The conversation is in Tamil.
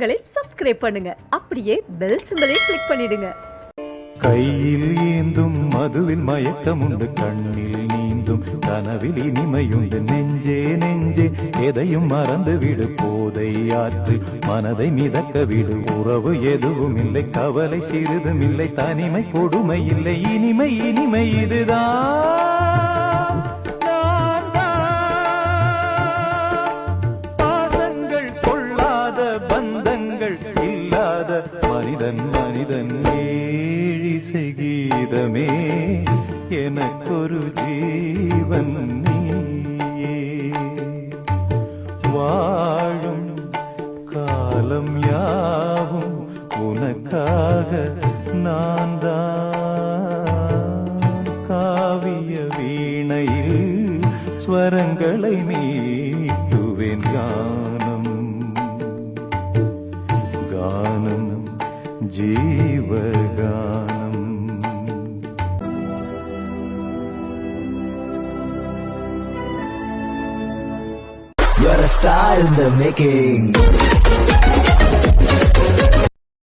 எங்களை சப்ஸ்கிரைப் பண்ணுங்க. அப்படியே பெல் சிம்பலையும் கிளிக் பண்ணிடுங்க. கையில் ஏந்தும் மதுவில் மயக்கமுண்டு கண்ணில் நீந்தும் கனவில் இனிமையுண்டு. நெஞ்சே நெஞ்சே எதையும் மறந்து விடு. போதை ஆற்று மனதை மிதக்க விடு. உறவு எதுவும் இல்லை கவலை சிறிதும் இல்லை தனிமை கொடுமை இல்லை. இனிமை இனிமை இதுதான். பந்தங்கள் இல்லாத மனிதன் மனிதன் ஏழிசை கீதமே. எனக்கொரு ஜீவன் நீயே. வாழும் காலம் யாவும் உனக்காக நான் தான் காவிய வீணையில் ஸ்வரங்களை நீ ജീവഗാനം You're a star in the making.